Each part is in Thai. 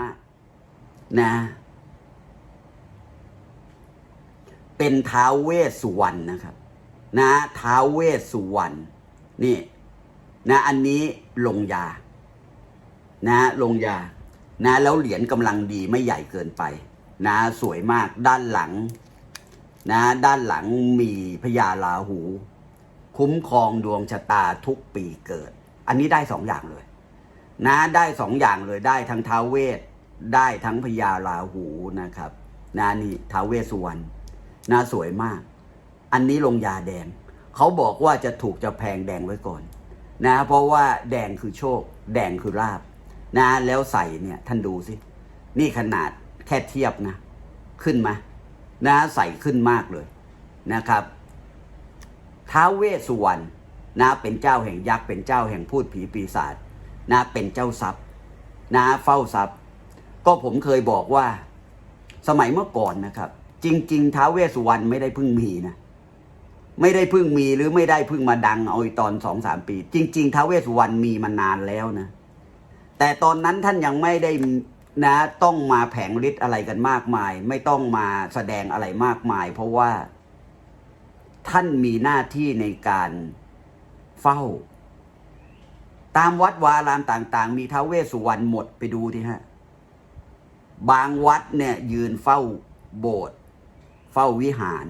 มาก นะ เป็นท้าวเวสสุวรรณนะครับ นะท้าวเวสสุวรรณนี่ นะอันนี้ลงยา นะลงยา นะแล้วเหรียญกำลังดีไม่ใหญ่เกินไป นะสวยมากด้านหลัง นะด้านหลังมีพญาลาหู คุ้มครองดวงชะตาทุกปีเกิด อันนี้ได้สองอย่างเลย นะได้สองอย่างเลยได้ทั้งท้าวเวสได้ทั้งพญาลาหูนะครับนะนี่ท้าวเวสสุวรรณนะสวยมาก อันนี้ลงยาแดง เขาบอกว่าจะถูกจะแพงแดงไว้ก่อนนะเพราะว่าแดงคือโชค แดงคือลาบนะแล้วใส่เนี่ยท่านดูสิ นี่ขนาดแค่เทียบนะ ขึ้นมานะใส่ขึ้นมากเลยนะครับท้าวเวสสุวรรณนะเป็นเจ้าแห่งยักษ์เป็นเจ้าแห่งพูดผีปีศาจ นะเป็นเจ้าทรัพย์นะเฝ้าทรัพย์ ก็ผมเคยบอกว่า สมัยเมื่อก่อนนะครับ จริง ๆท้าวเวสสุวรรณไม่ได้เพิ่งมีนะไม่ได้เพิ่งมีหรือไม่ได้เพิ่งมาดังเอาไอ้ตอนสองสามปี จริง ๆท้าวเวสสุวรรณมีมานานแล้วนะ แต่ตอนนั้นท่านยังไม่ได้นะต้องมาแผงฤทธิ์อะไรกันมากมาย ไม่ต้องมาแสดงอะไรมากมาย เพราะว่าท่านมีหน้าที่ในการเฝ้า ตามวัดวาอารามต่าง ๆ มีท้าวเวสสุวรรณหมดไปดูทีฮะ บางวัดเนี่ยยืนเฝ้าโบสถ์เฝ้าวิหาร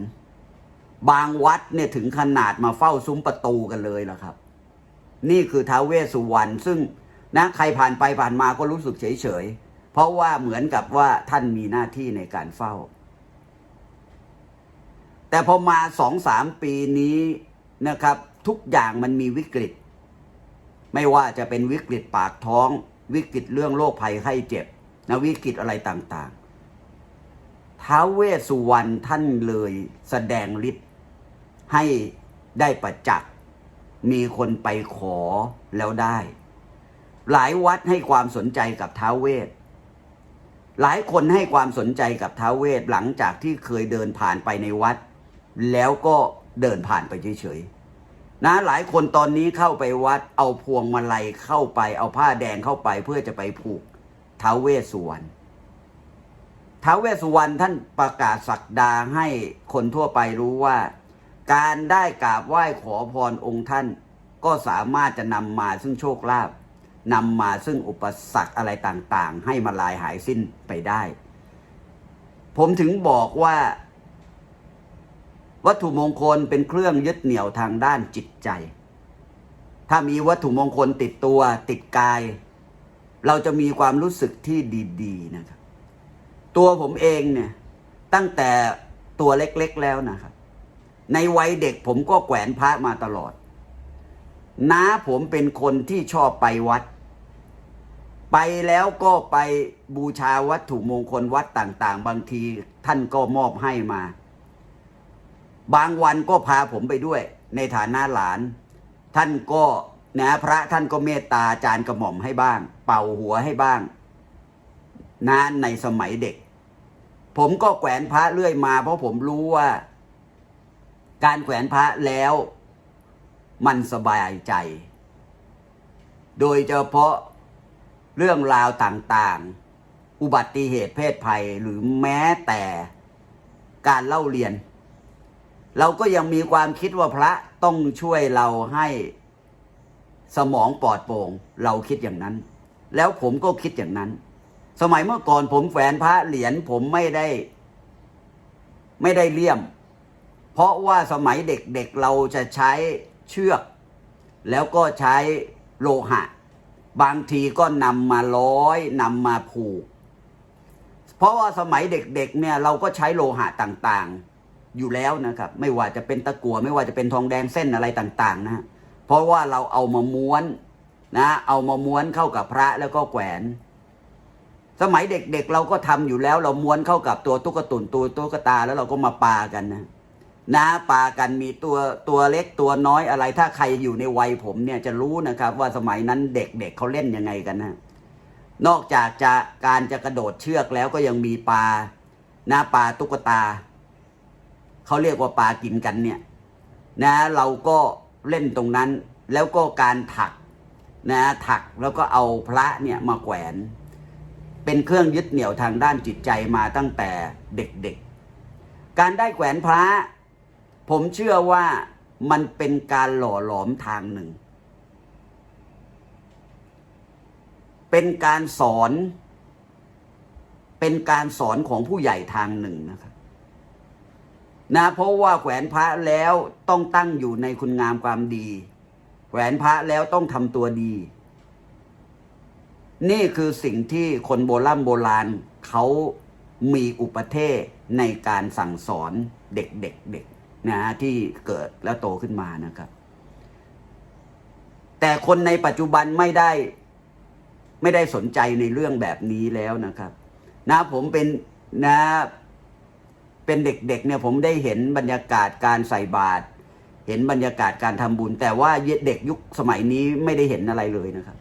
บางวัดเนี่ยถึงขนาดมาเฝ้าซุ้มประตูกันเลยล่ะครับ นี่คือท้าวเวสสุวรรณซึ่งนะใครผ่านไปผ่านมาก็รู้สึกเฉยๆ เพราะว่าเหมือนกับว่าท่านมีหน้าที่ในการเฝ้า แต่พอมาสองสามปีนี้นะครับ ทุกอย่างมันมีวิกฤต ไม่ว่าจะเป็นวิกฤตปากท้อง วิกฤตเรื่องโรคภัยไข้เจ็บนะวิกฤตอะไรต่างๆ ท้าวเวสสุวรรณท่านเลยแสดงฤทธิ์ให้ได้ประจักษ์มีคนไปขอแล้วได้ หลายวัดให้ความสนใจกับท้าวเวสหลายคนให้ความสนใจกับท้าวเวสหลังจากที่เคยเดินผ่านไปในวัด แล้วก็เดินผ่านไปเฉยๆ นะหลายคนตอนนี้เข้าไปวัดเอาพวงมาลัยเข้าไป เอาผ้าแดงเข้าไปเพื่อจะไปผูกท้าเวสสุวรรณท้าเวสสุวรรณท่านประกาศสักดาให้คนทั่วไปรู้ว่า การได้กราบไหว้ขอพรองค์ท่าน ก็สามารถจะนำมาซึ่งโชคลาภนำมาซึ่งอุปสรรคอะไรต่างๆ ให้มาลายหายสิ้นไปได้ ผมถึงบอกว่า วัตถุมงคลเป็นเครื่องยึดเหนี่ยวทางด้านจิตใจ ถ้ามีวัตถุมงคลติดตัวติดกาย เราจะมีความรู้สึกที่ดีๆนะครับ ตัวผมเองเนี่ยตั้งแต่ตัวเล็กๆแล้วนะครับ ในวัยเด็กผมก็แขวนพระมาตลอด น้าผมเป็นคนที่ชอบไปวัด ไปแล้วก็ไปบูชาวัตถุมงคลวัดต่าง ๆ บางทีท่านก็มอบให้มา บางวันก็พาผมไปด้วย ในฐานะหลาน ท่านก็นะพระท่านก็เมตตาจานกระหม่อมให้บ้าง เป่าหัวให้บ้างนะในสมัยเด็ก ผมก็แขวนพระเรื่อยมา เพราะผมรู้ว่า การแขวนพระแล้ว มันสบายใจ โดยเฉพาะเรื่องราวต่างๆ อุบัติเหตุเพศภัยหรือแม้แต่การเล่าเรียน เราก็ยังมีความคิดว่าพระต้องช่วยเราให้สมองปลอดโปร่งเราคิดอย่างนั้น แล้วผมก็คิดอย่างนั้น สมัยเมื่อก่อนผมแฝนพระเหรียญผมไม่ได้ ไม่ได้เลี่ยม เพราะว่าสมัยเด็กๆเเราจะใช้เชือก แล้วก็ใช้โลหะ บางทีก็นำมาร้อยนำมาผูก เพราะว่าสมัยเด็กๆเนี่ยเราก็ใช้โลหะต่างๆ อยู่แล้วนะครับ ไม่ว่าจะเป็นตะกั่วไม่ว่าจะเป็นทองแดงเส้นอะไรต่างๆนะเพราะว่าเราเอามาม้วนนะ เอามาม้วนเข้ากับพระแล้วก็แขวน สมัยเด็กๆเเราก็ทำอยู่แล้ว เราม้วนเข้ากับตัวตุ๊กตุนตัวตุ๊กตาแล้วเราก็มาปากันนะนะปากันมีตัวตัวเล็กตัวน้อยอะไร ถ้าใครอยู่ในวัยผมเนี่ยจะรู้นะครับ ว่าสมัยนั้นเด็กๆเเขาเล่นยังไงกันนะนอกจากจะการจะกระโดดเชือกแล้วก็ยังมีปลาหน้าปลาตุ๊กตา เขาเรียกว่าปลากินกันเนี่ยนะเราก็เล่นตรงนั้นแล้วก็การถักนะถักแล้วก็เอาพระเนี่ยมาแขวน เป็นเครื่องยึดเหนี่ยวทางด้านจิตใจมาตั้งแต่เด็กๆ การได้แขวนพระ ผมเชื่อว่ามันเป็นการหล่อหลอมทางหนึ่ง เป็นการสอน เป็นการสอนของผู้ใหญ่ทางหนึ่งนะครับ นะเพราะว่าแขวนพระแล้วต้องตั้งอยู่ในคุณงามความดี แขวนพระแล้วต้องทำตัวดี นี่คือสิ่งที่คนโบราณโบราณเขามีอุปเทศในการสั่งสอนเด็กๆเด็กนะที่เกิดแล้วโตขึ้นมานะครับ แต่คนในปัจจุบันไม่ได้ไม่ได้สนใจในเรื่องแบบนี้แล้วนะครับ นะผมเป็นนะ เป็นเด็กๆเนี่ยผมได้เห็นบรรยากาศการใส่บาตรเห็นบรรยากาศการทำบุญ แต่ว่าเด็กยุคสมัยนี้ไม่ได้เห็นอะไรเลยนะครับ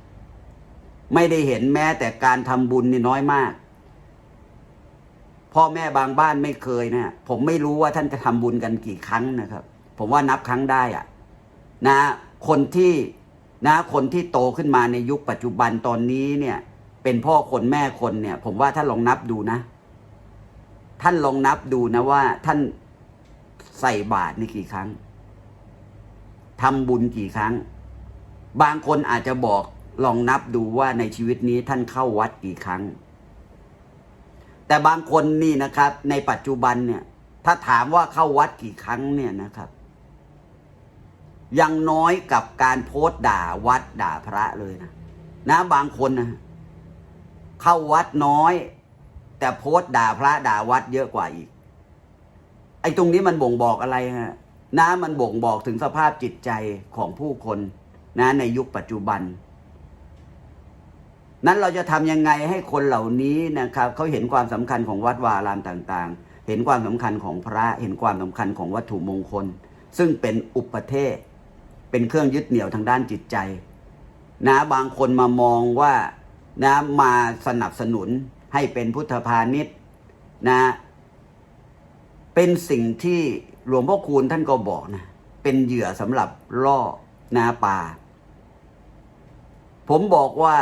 ไม่ได้เห็นแม้แต่การทำบุญนี่น้อยมาก พ่อแม่บางบ้านไม่เคยนะผมไม่รู้ว่าท่านจะทำบุญกันกี่ครั้งนะครับ ผมว่านับครั้งได้อะนะ คนที่นะคนที่โตขึ้นมาในยุคปัจจุบันตอนนี้เนี่ย เป็นพ่อคนแม่คนเนี่ย ผมว่าถ้าลองนับดูนะ ท่านลองนับดูนะว่า ท่านใส่บาตรนี่กี่ครั้งทำบุญกี่ครั้ง บางคนอาจจะบอกลองนับดูว่าในชีวิตนี้ท่านเข้าวัดกี่ครั้ง แต่บางคนนี่นะครับ ในปัจจุบันเนี่ย ถ้าถามว่าเข้าวัดกี่ครั้งเนี่ยนะครับ ยังน้อยกับการโพสต์ด่าวัดด่าพระเลยนะนะบางคนนะเข้าวัดน้อย แต่โพสต์ด่าพระด่าวัดเยอะกว่าอีก ไอ้ตรงนี้มันบ่งบอกอะไรฮะนะมันบ่งบอกถึงสภาพจิตใจของผู้คนนะในยุคปัจจุบัน นั้นเราจะทำยังไงให้คนเหล่านี้นะครับเขาเห็นความสำคัญของวัดวาอารามต่างๆ เห็นความสำคัญของพระเห็นความสำคัญของวัตถุมงคล ซึ่งเป็นอุปเทศ เป็นเครื่องยึดเหนี่ยวทางด้านจิตใจ นะบางคนมามองว่านะมาสนับสนุน ให้เป็นพุทธพาณิชย์นะเป็นสิ่งที่หลวงพ่อคูณท่านก็บอกนะเป็นเหยื่อสำหรับล่อนาป่า ผมบอกว่า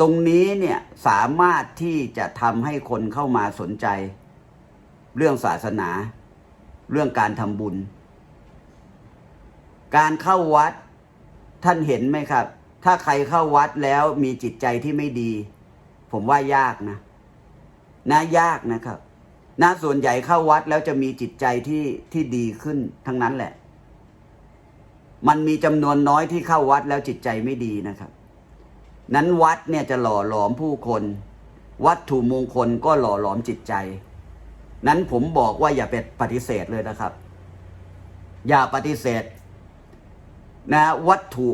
ตรงนี้เนี่ยสามารถที่จะทำให้คนเข้ามาสนใจ เรื่องศาสนา เรื่องการทำบุญ การเข้าวัดท่านเห็นไหมครับ ถ้าใครเข้าวัดแล้วมีจิตใจที่ไม่ดี ผมว่ายากนะนะยากนะครับนะส่วนใหญ่เข้าวัดแล้วจะมีจิตใจที่ที่ดีขึ้นทั้งนั้นแหละ มันมีจำนวนน้อยที่เข้าวัดแล้วจิตใจไม่ดีนะครับ นั้นวัดเนี่ยจะหล่อหลอมผู้คน วัตถุมงคลก็หล่อหลอมจิตใจ นั้นผมบอกว่าอย่าไปปฏิเสธเลยนะครับ อย่าปฏิเสธ นะวัตถุ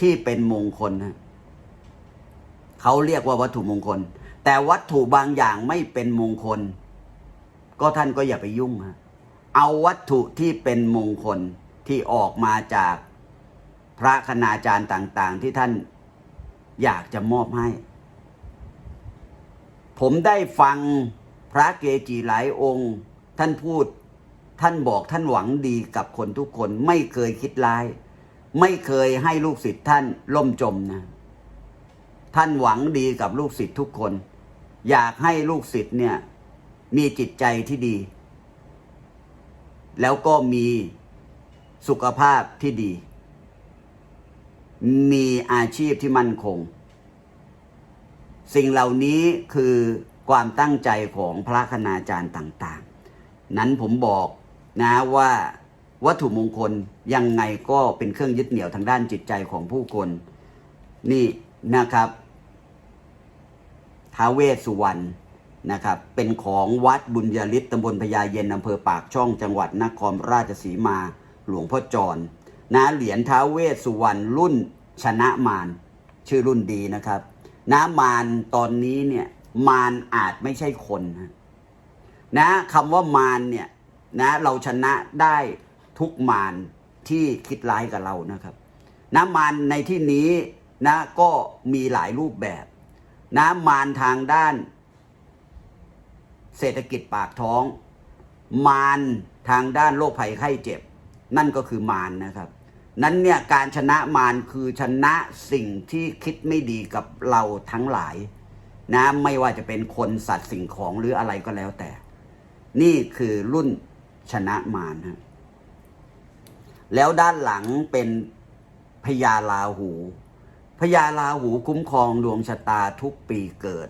ที่เป็นมงคลนะ เขาเรียกว่าวัตถุมงคล แต่วัตถุบางอย่างไม่เป็นมงคล ก็ท่านก็อย่าไปยุ่งฮะเอาวัตถุที่เป็นมงคลที่ออกมาจากพระคณาจารย์ต่าง ๆ ที่ท่านอยากจะมอบให้ ผมได้ฟังพระเกจิหลายองค์ ท่านพูดท่านบอกท่านหวังดีกับคนทุกคนไม่เคยคิดร้าย ไม่เคยให้ลูกศิษย์ท่านล่มจมนะ ท่านหวังดีกับลูกศิษย์ทุกคน อยากให้ลูกศิษย์เนี่ย มีจิตใจที่ดี แล้วก็มีสุขภาพที่ดี มีอาชีพที่มั่นคง สิ่งเหล่านี้คือความตั้งใจของพระคณาจารย์ต่าง ๆ นั้นผมบอกนะว่าวัตถุมงคลยังไงก็เป็นเครื่องยึดเหนี่ยวทางด้านจิตใจของผู้คน นี่นะครับ ท้าเวสสุวรรณนะครับ เป็นของวัดบุญยฤทธิ์ตำบลพญาเย็นอำเภอปากช่องจังหวัดนครราชสีมา หลวงพ่อจรนะเหรียญท้าเวสสุวรรณรุ่นชนะมารชื่อรุ่นดีนะครับนะมารตอนนี้เนี่ยมารอาจไม่ใช่คนนะนะคำว่ามารเนี่ยนะเราชนะได้ทุกมารที่คิดร้ายกับเรานะครับนะมารในที่นี้นะก็มีหลายรูปแบบ นะมารทางด้าน เศรษฐกิจปากท้อง มารทางด้านโรคภัยไข้เจ็บ นั่นก็คือมารนะครับ นั้นเนี่ยการชนะมารคือชนะสิ่งที่คิดไม่ดีกับเราทั้งหลายนะไม่ว่าจะเป็นคนสัตว์สิ่งของหรืออะไรก็แล้วแต่ นี่คือรุ่นชนะมารนะแล้วด้านหลังเป็นพญาลาหู พญาลาหูคุ้มครองดวงชะตาทุกปีเกิด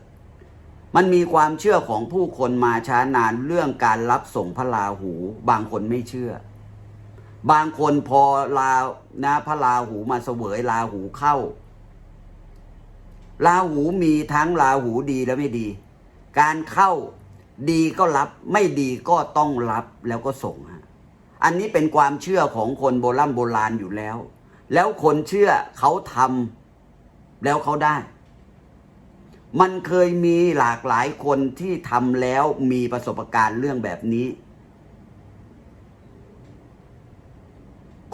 มันมีความเชื่อของผู้คนมาช้านานเรื่องการรับส่งพระราหู บางคนไม่เชื่อ บางคนพอลานะพระราหูมาเสวยลาหูเข้าลาหูมีทั้งลาหูดีและไม่ดี การเข้าดีก็รับไม่ดีก็ต้องรับแล้วก็ส่ง อันนี้เป็นความเชื่อของคนโบราณโบราณอยู่แล้ว แล้วคนเชื่อเขาทำ แล้วเขาได้ มันเคยมีหลากหลายคนที่ทำแล้วมีประสบการณ์เรื่องแบบนี้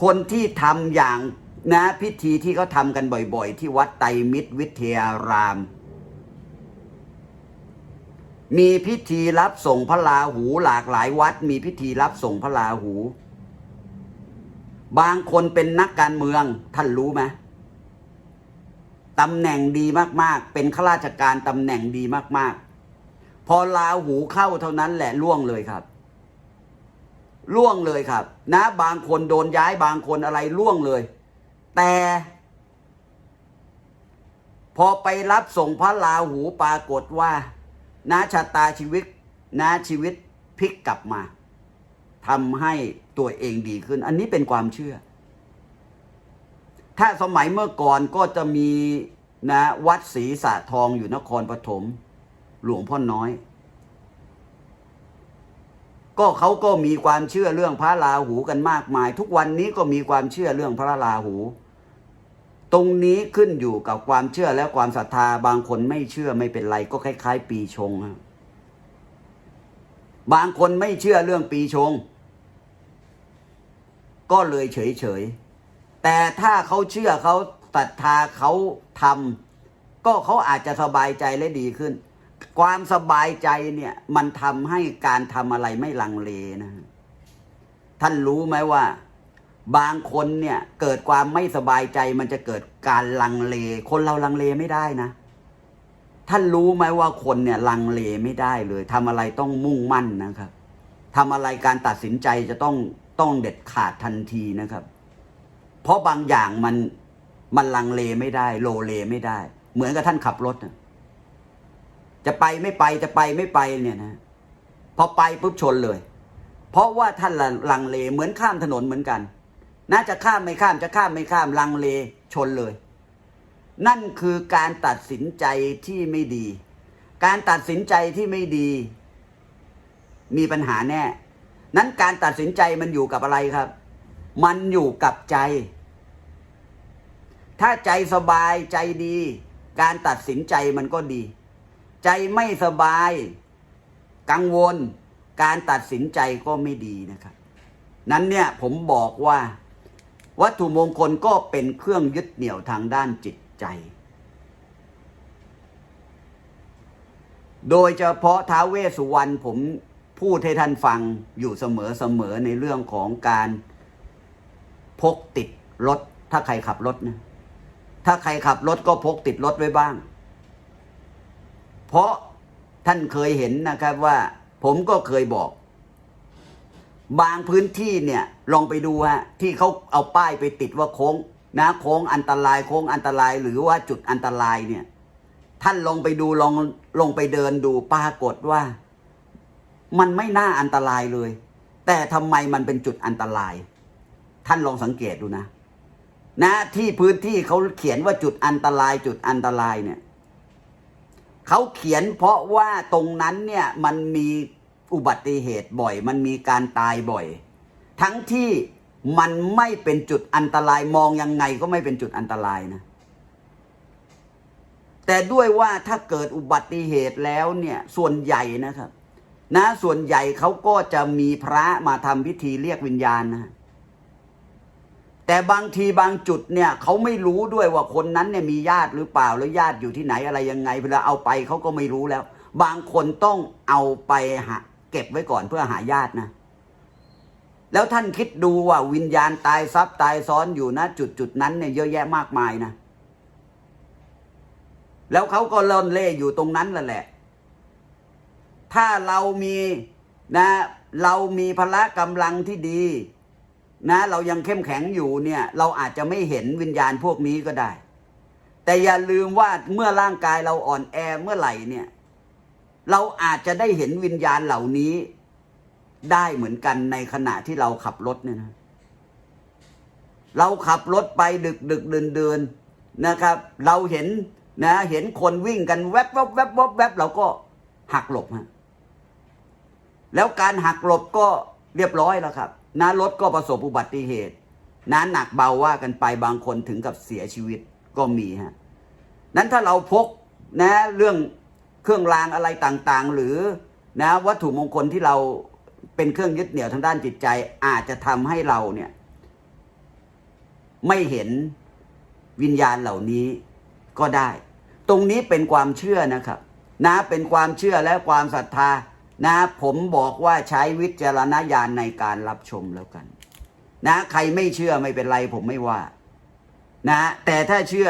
คนที่ทำอย่างนะพิธีที่เขาทำกันบ่อยๆ ที่วัดไตรมิตรวิทยาราม มีพิธีรับส่งพระราหู หลากหลายวัด มีพิธีรับส่งพระราหู บางคนเป็นนักการเมืองท่านรู้ไหม ตำแหน่งดีมากๆ เป็นข้าราชการตำแหน่งดีมาก ๆ พอราหูเข้าเท่านั้นแหละล่วงเลยครับล่วงเลยครับ นะ บางคนโดนย้ายบางคนอะไรล่วงเลย แต่ พอไปรับส่งพระราหูปรากฏว่านะชะตาชีวิตนะชีวิตพลิกกลับมาทำให้ตัวเองดีขึ้น อันนี้เป็นความเชื่อ ถ้าสมัยเมื่อก่อนก็จะมีนะวัดศรีสะทองอยู่นครปฐมหลวงพ่อน้อย ก็เขาก็มีความเชื่อเรื่องพระราหูกันมากมาย ทุกวันนี้ก็มีความเชื่อเรื่องพระราหู ตรงนี้ขึ้นอยู่กับความเชื่อและความศรัทธาบางคนไม่เชื่อไม่เป็นไร ก็คล้าย ๆ ปีชงบางคนไม่เชื่อเรื่องปีชง ก็เลยเฉยๆ แต่ถ้าเขาเชื่อเขาศรัทธาเขาทำก็เขาอาจจะสบายใจและดีขึ้น ความสบายใจเนี่ย มันทำให้การทำอะไรไม่ลังเลนะ ท่านรู้ไหมว่า บางคนเนี่ย เกิดความไม่สบายใจ มันจะเกิดการลังเล คนเราลังเลไม่ได้นะท่านรู้ไหมว่าคนเนี่ยลังเลไม่ได้เลยทำอะไรต้องมุ่งมั่นนะครับทำอะไรการตัดสินใจจะต้องต้องเด็ดขาดทันทีนะครับ เพราะบางอย่างมันมันลังเลไม่ได้ โลเลไม่ได้ เหมือนกับท่านขับรถนะจะไปไม่ไปจะไปไม่ไปเนี่ยนะพอไปปุ๊บชนเลย เพราะว่าท่านลังเลเหมือนข้ามถนนเหมือนกัน น่าจะข้ามไม่ข้ามจะข้ามไม่ข้ามลังเลชนเลย นั่นคือการตัดสินใจที่ไม่ดี การตัดสินใจที่ไม่ดี มีปัญหาแน่ นั้นการตัดสินใจมันอยู่กับอะไรครับ มันอยู่กับใจ ถ้าใจสบายใจดี การตัดสินใจมันก็ดี ใจไม่สบาย กังวล การตัดสินใจก็ไม่ดีนะครับ นั้นเนี่ยผมบอกว่า วัตถุมงคลก็เป็นเครื่องยึดเหนี่ยวทางด้านจิตใจ โดยเฉพาะท้าเวสสุวรรณผมพูดให้ท่านฟังอยู่เสมอๆในเรื่องของการพกติดรถถ้าใครขับรถนะ ถ้าใครขับรถก็พกติดรถไว้บ้าง เพราะท่านเคยเห็นนะครับว่า ผมก็เคยบอก บางพื้นที่เนี่ยลองไปดูฮะที่เขาเอาป้ายไปติดว่าโค้งนะโค้งอันตรายโค้งอันตรายหรือว่าจุดอันตรายเนี่ย ท่านลองไปดูลองลงไปเดินดูปรากฏว่า มันไม่น่าอันตรายเลย แต่ทำไมมันเป็นจุดอันตราย ท่านลองสังเกตดูนะ นะที่พื้นที่เขาเขียนว่าจุดอันตรายจุดอันตรายเนี่ยเขาเขียนเพราะว่าตรงนั้นเนี่ยมันมีอุบัติเหตุบ่อย มันมีการตายบ่อย ทั้งที่มันไม่เป็นจุดอันตรายมองยังไงก็ไม่เป็นจุดอันตรายนะ แต่ด้วยว่าถ้าเกิดอุบัติเหตุแล้วเนี่ยส่วนใหญ่นะครับ นะส่วนใหญ่เขาก็จะมีพระมาทำพิธีเรียกวิญญาณนะ แต่บางทีบางจุดเนี่ยเขาไม่รู้ด้วยว่าคนนั้นเนี่ยมีญาติหรือเปล่าแล้วญาติอยู่ที่ไหนอะไรยังไง เวลาเอาไปเขาก็ไม่รู้แล้ว บางคนต้องเอาไปหาเก็บไว้ก่อนเพื่อหาญาตินะ แล้วท่านคิดดูว่าวิญญาณตายซับตายซ้อนอยู่นะจุดจุดนั้นเนี่ยเยอะแยะมากมายนะ แล้วเขาก็ล่อนเล่อยู่ตรงนั้นนั่นแหละ ถ้าเรามีนะ เรามีพละกำลังที่ดี นะเรายังเข้มแข็งอยู่เนี่ยเราอาจจะไม่เห็นวิญญาณพวกนี้ก็ได้ แต่อย่าลืมว่าเมื่อร่างกายเราอ่อนแอเมื่อไหร่เนี่ยเราอาจจะได้เห็นวิญญาณเหล่านี้ ได้เหมือนกันในขณะที่เราขับรถเนี่ยนะเราขับรถไปดึกดึกเดินเดินนะครับ เราเห็นนะเห็นคนวิ่งกันแวบแวบแวบแวบแวบเราก็หักหลบฮะแล้วการหักหลบก็เรียบร้อยแล้วครับ นะรถก็ประสบอุบัติเหตุนะหนักเบาว่ากันไปบางคนถึงกับเสียชีวิตก็มีฮะนั้นถ้าเราพกนะเรื่องเครื่องรางอะไรต่างๆ หรือนะวัตถุมงคลที่เราเป็นเครื่องยึดเหนี่ยวทางด้านจิตใจ อาจจะทำให้เราเนี่ย ไม่เห็นวิญญาณเหล่านี้ก็ได้ ตรงนี้เป็นความเชื่อนะครับ นะเป็นความเชื่อและความศรัทธา นะผมบอกว่าใช้วิจารณญาณในการรับชมแล้วกัน นะ ใครไม่เชื่อไม่เป็นไรผมไม่ว่า นะ แต่ถ้าเชื่อ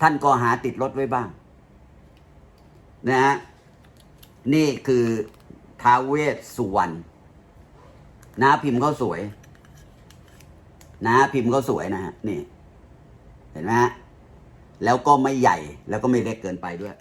ท่านก็หาติดรถไว้บ้าง นะฮะนี่คือท้าเวสสุวรรณนะพิมพ์เขาสวย นะพิมพ์เขาสวยนะฮะนี่ เห็นไหมฮะแล้วก็ไม่ใหญ่แล้วก็ไม่เล็กเกินไปด้วย